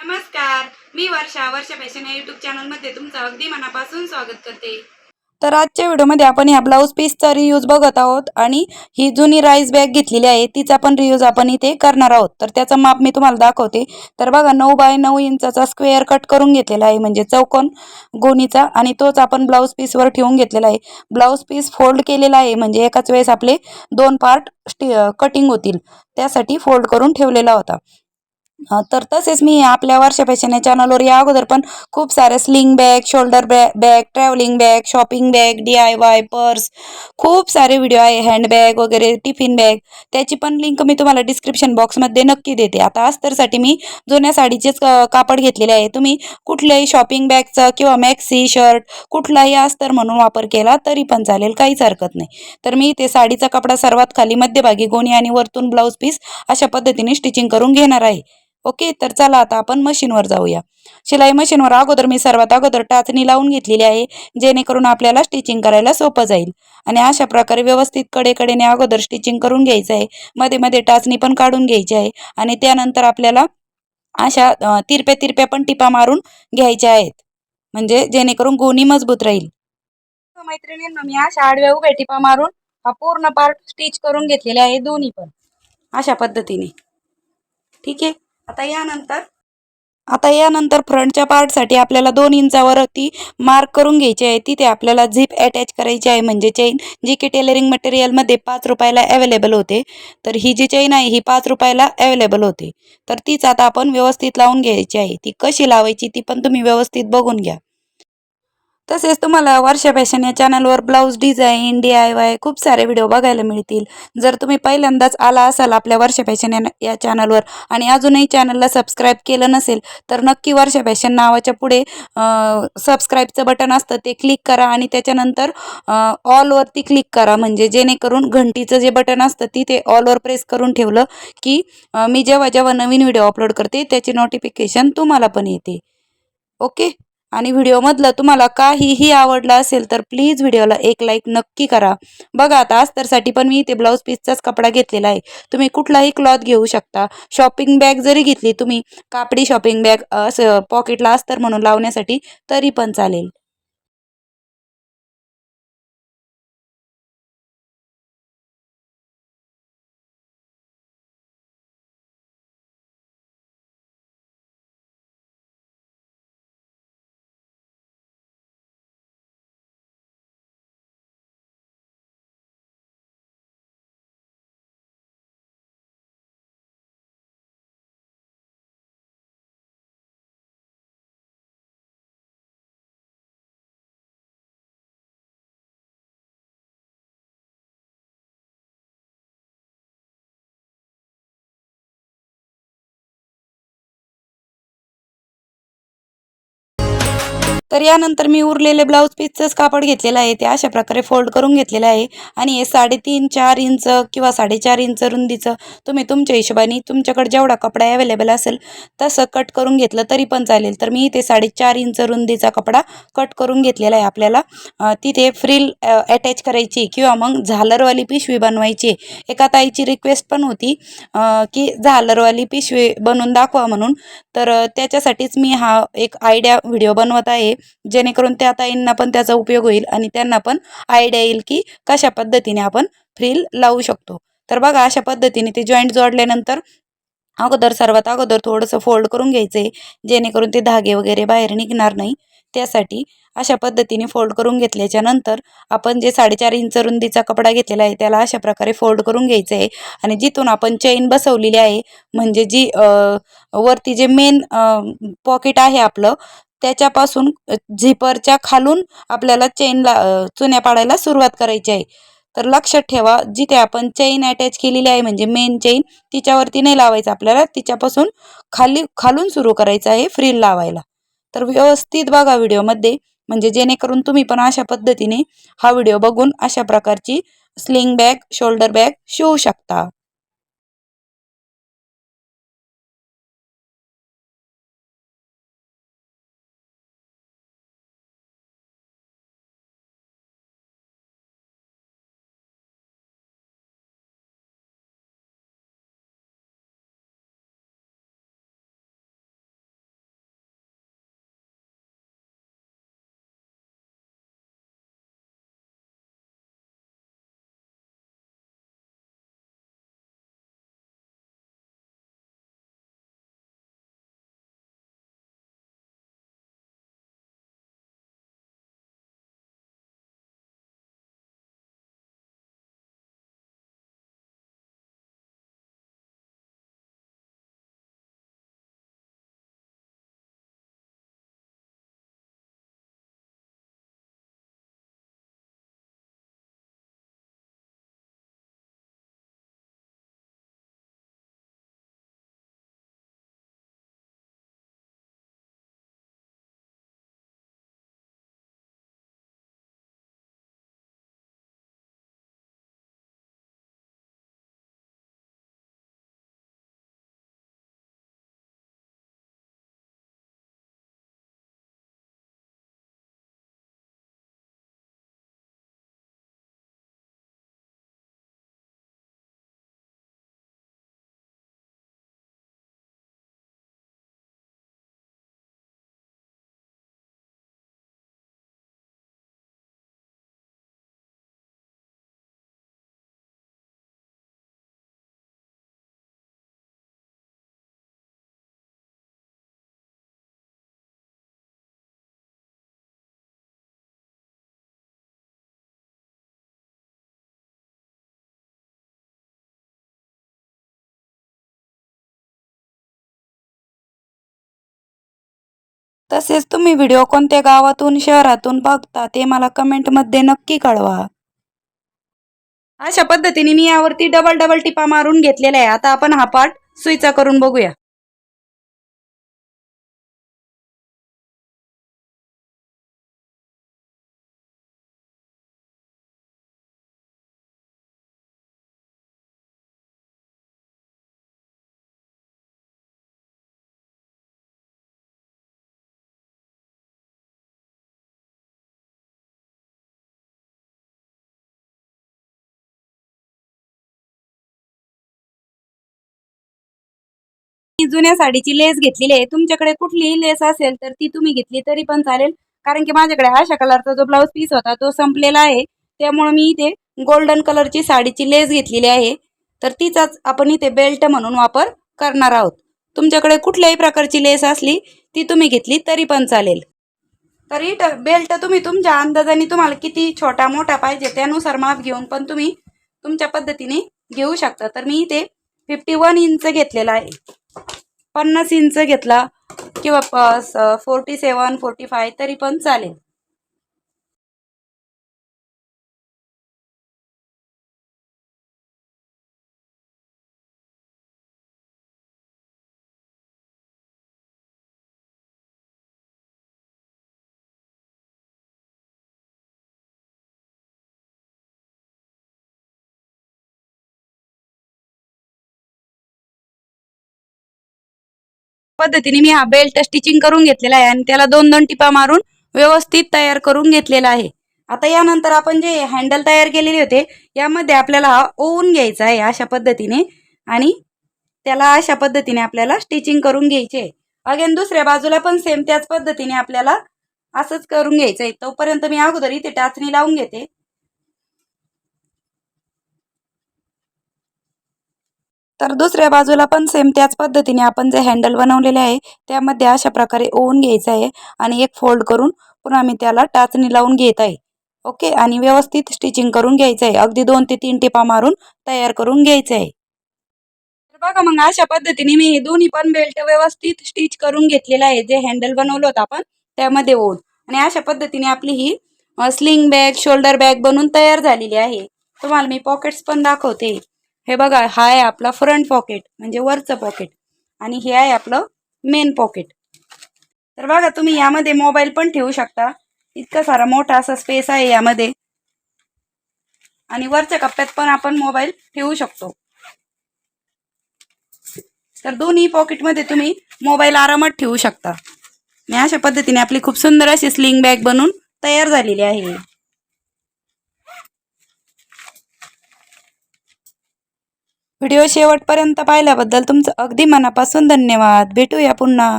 नमस्कार. मी वर्षा वर्षा फॅशन या युट्यूब चॅनलमध्ये तुमचं अगदी मनापासून स्वागत करते. तर आजच्या व्हिडिओमध्ये आपण ह्या ब्लाऊज पीसचा रियूज बघत आहोत आणि ही जुनी राईस बॅग घेतलेली आहे. तिचा पण रियूज आपण इथे करणार आहोत. तर त्याचं माप मी तुम्हाला दाखवते. तर बघा नऊ बाय नऊ इंचाचा स्क्वेअर कट करून घेतलेला आहे. म्हणजे चौकोन गोणीचा आणि तोच आपण ब्लाऊज पीसवर ठेवून घेतलेला आहे. ब्लाऊज पीस फोल्ड केलेला आहे. म्हणजे एकाच वेळेस आपले दोन पार्ट कटिंग होतील. त्यासाठी फोल्ड करून ठेवलेला होता. तर तसेच मी आपल्या वर्षा फॅशन या चॅनलवर या अगोदर पण खूप साऱ्या स्लिंग बॅग शोल्डर बॅ bag travelling bag shopping bag D I Y purse खूप सारे व्हिडिओ आहे. हँडबॅग वगैरे टिफिन बॅग त्याची पण लिंक मी तुम्हाला डिस्क्रिप्शन बॉक्समध्ये नक्की देते. आता अस्तरसाठी मी जुन्या साडीचेच कापड घेतलेले आहे. तुम्ही कुठल्याही शॉपिंग बॅगचा किंवा मॅक्सी शर्ट कुठलाही अस्तर म्हणून वापर केला तरी पण चालेल. काहीच हरकत नाही. तर मी ते साडीचा कपडा सर्वात खाली मध्यभागी गोणी आणि वरतून ब्लाऊज पीस अशा पद्धतीने स्टिचिंग करून घेणार आहे. ओके तर चला आता आपण मशीनवर जाऊया. शिलाई मशीनवर अगोदर मी सर्वात अगोदर टाचणी लावून घेतलेली आहे जेणेकरून आपल्याला स्टिचिंग करायला सोपं जाईल. आणि अशा प्रकारे व्यवस्थित कडेकडेने अगोदर स्टिचिंग करून घ्यायचं आहे. मध्ये मध्ये टाचणी पण काढून घ्यायची आहे. आणि त्यानंतर आपल्याला अशा तिरप्या तिरप्या पण टिपा मारून घ्यायच्या आहेत. म्हणजे जेणेकरून गोणी मजबूत राहील. मैत्रिणींना मी अशा आडव्या उभ्या टिपा मारून हा पूर्ण पार्ट स्टिच करून घेतलेले आहे दोन्ही पण. अशा पद्धतीने. ठीक आहे? आता यानंतर? आता यानंतर फ्रंटच्या पार्टसाठी आपल्याला दोन इंचावरती मार्क करून घ्यायची आहे. तिथे आपल्याला झिप अटॅच करायची आहे. म्हणजे चेन जी की टेलरिंग मटेरियलमध्ये पाच रुपयाला अवेलेबल होते. तर ही जी चेन आहे ही पाच रुपयाला अवेलेबल होते. तर तीच आता आपण व्यवस्थित लावून घ्यायची आहे. ती कशी लावायची ती पण तुम्ही व्यवस्थित बघून घ्या. तसेच तुम्हाला वर्षा फॅशन या चॅनलवर blouse design D I Y खूप सारे व्हिडिओ बघायला मिळतील. जर तुम्ही पहिल्यांदाच आला असाल आपल्या वर्षा फॅशन या या चॅनलवर आणि अजूनही चॅनलला सबस्क्राईब केलं नसेल तर नक्की वर्षा फॅशन नावाच्या पुढे सबस्क्राईबचं बटन असतं ते क्लिक करा आणि त्याच्यानंतर ऑलवरती क्लिक करा. म्हणजे जेणेकरून घंटीचं जे बटन असतं ती ते ऑलवर प्रेस करून ठेवलं की मी जेव्हा जेव्हा नवीन व्हिडिओ अपलोड करते त्याची नोटिफिकेशन तुम्हाला पण येते. ओके आणि व्हिडिओमधलं तुम्हाला काहीही आवडलं असेल तर प्लीज व्हिडिओला एक लाईक नक्की करा. बघा आता अस्तरसाठी पण मी इथे ब्लाऊज पीसचाच कपडा घेतलेला आहे. तुम्ही कुठलाही क्लॉथ घेऊ शकता. शॉपिंग बॅग जरी घेतली तुम्ही कापडी शॉपिंग बॅग असं पॉकेटला अस्तर म्हणून लावण्यासाठी तरी पण चालेल. तर यानंतर मी उरलेले ब्लाऊज पीसचंच कापड घेतलेलं आहे ते अशा प्रकारे फोल्ड करून घेतलेलं आहे. आणि हे साडेतीन चार इंच किंवा साडेचार इंच रुंदीचं तुम्ही तुमच्या हिशोबाने तुमच्याकडे जेवढा कपडा अवेलेबल असेल तसं कट करून घेतलं तरी पण चालेल. तर मी इथे साडेचार इंच रुंदीचा कपडा कट करून घेतलेला आहे आपल्याला. तिथे फ्रील अटॅच करायची किंवा मग झालरवाली पिशवी बनवायची. एका ताईची रिक्वेस्ट पण होती की झालरवाली पिशवी बनवून दाखवा म्हणून. तर त्याच्यासाठीच मी हा एक आयडिया व्हिडिओ बनवत आहे. जेणेकरून त्या ताईंना पण त्याचा उपयोग होईल आणि त्यांना पण आयडिया येईल की कशा पद्धतीने आपण फ्रील लावू शकतो. तर बघा अशा पद्धतीने ते जॉईंट जोडल्यानंतर अगोदर सर्वात अगोदर थोडंसं फोल्ड करून घ्यायचं आहे जेणेकरून ते धागे वगैरे बाहेर निघणार नाही. त्यासाठी अशा पद्धतीने फोल्ड करून घेतल्याच्या नंतर आपण जे साडेचार इंच रुंदीचा कपडा घेतलेला आहे त्याला अशा प्रकारे फोल्ड करून घ्यायचं आहे आणि जिथून आपण चेन बसवलेली आहे म्हणजे जी वरती जे मेन पॉकेट आहे आपलं त्याच्यापासून झिपरच्या खालून आपल्याला चेनला चुन्या पाडायला सुरुवात करायची आहे. तर लक्षात ठेवा जिथे आपण चेन अटॅच केलेली आहे म्हणजे मेन चेन तिच्यावरती नाही लावायचं आपल्याला. तिच्यापासून खाली खालून सुरू करायचं आहे फ्रील लावायला. तर व्यवस्थित बघा व्हिडिओमध्ये. म्हणजे जेणेकरून तुम्ही पण अशा पद्धतीने हा व्हिडिओ बघून अशा प्रकारची स्लिंग बॅग शोल्डर बॅग शिवू शकता. तसेच तुम्ही व्हिडिओ कोणत्या गावातून शहरातून बघता ते मला कमेंटमध्ये नक्की कळवा. अशा पद्धतीने मी यावरती डबल डबल टिपा मारून घेतलेला आहे आता आपण हा पार्ट सुईचा करून बघूया. जुन्या साडीची लेस घेतलेली आहे. तुमच्याकडे कुठलीही लेस असेल तर ती तुम्ही घेतली तरी पण चालेल. कारण की माझ्याकडे अशा कलरचा जो ब्लाऊज पीस होता तो संपलेला आहे. त्यामुळे मी इथे गोल्डन कलरची साडीची लेस घेतलेली आहे. तर तिचाच आपण इथे बेल्ट म्हणून वापर करणार आहोत. तुमच्याकडे कुठल्याही प्रकारची लेस असली ती तुम्ही घेतली तरी पण चालेल. तरी बेल्ट तुम्ही तुमच्या अंदाजाने तुम्हाला किती छोटा मोठा पाहिजे त्यानुसार माप घेऊन पण तुम्ही तुमच्या पद्धतीने घेऊ शकता. तर मी इथे फिफ्टी वन इंच घेतलेला आहे. पन्नास इंच घेतला किंवा फोर्टी सेवन फोर्टी फाय तरी पण चालेल. पद्धतीने मी हा बेल्ट स्टिचिंग करून घेतलेला आहे आणि त्याला दोन दोन टिपा मारून व्यवस्थित तयार करून घेतलेला आहे. आता यानंतर आपण जे हँडल तयार केलेले होते यामध्ये आपल्याला हा ओवून घ्यायचा आहे अशा पद्धतीने आणि त्याला अशा पद्धतीने आपल्याला स्टिचिंग करून घ्यायचे अगेन दुसऱ्या बाजूला पण सेम त्याच पद्धतीने आपल्याला असंच करून घ्यायचं आहे. तोपर्यंत मी अगोदर इथे टाचणी लावून घेते. तर दुसऱ्या बाजूला पण सेम त्याच पद्धतीने आपण जे हँडल बनवलेले आहे त्यामध्ये अशा प्रकारे ओवून घ्यायचं आहे आणि एक फोल्ड करून पुन्हा मी त्याला टाचणी लावून घेत आहे. ओके? आणि व्यवस्थित स्टिचिंग करून घ्यायचं आहे. अगदी दोन ते तीन टिपा मारून तयार करून घ्यायचं आहे. तर बघा मग अशा पद्धतीने मी हे दोन्ही पण बेल्ट व्यवस्थित स्टिच करून घेतलेलं आहे. जे हँडल बनवलं होतं आपण त्यामध्ये ओन आणि अशा पद्धतीने आपली ही स्लिंग बॅग शोल्डर बॅग बनून तयार झालेली आहे. तुम्हाला मी पॉकेट्स पण दाखवते. हे बघा हा आहे आपला फ्रंट पॉकेट म्हणजे वरचं पॉकेट आणि हे आहे आपलं मेन पॉकेट तर बघा तुम्ही यामध्ये मोबाईल पण ठेवू शकता. इतका सारा मोठा असा स्पेस आहे यामध्ये. आणि वरच्या कप्प्यात पण आपण मोबाईल ठेवू शकतो. तर दोन्ही पॉकेटमध्ये तुम्ही मोबाईल आरामात ठेवू शकता. आणि अशा पद्धतीने आपली खूप सुंदर अशी स्लिंग बॅग बनून तयार झालेली आहे. व्हिडिओ शेवटपर्यंत पाहिल्याबद्दल तुमचं अगदी मनापासून धन्यवाद. भेटूया पुन्हा.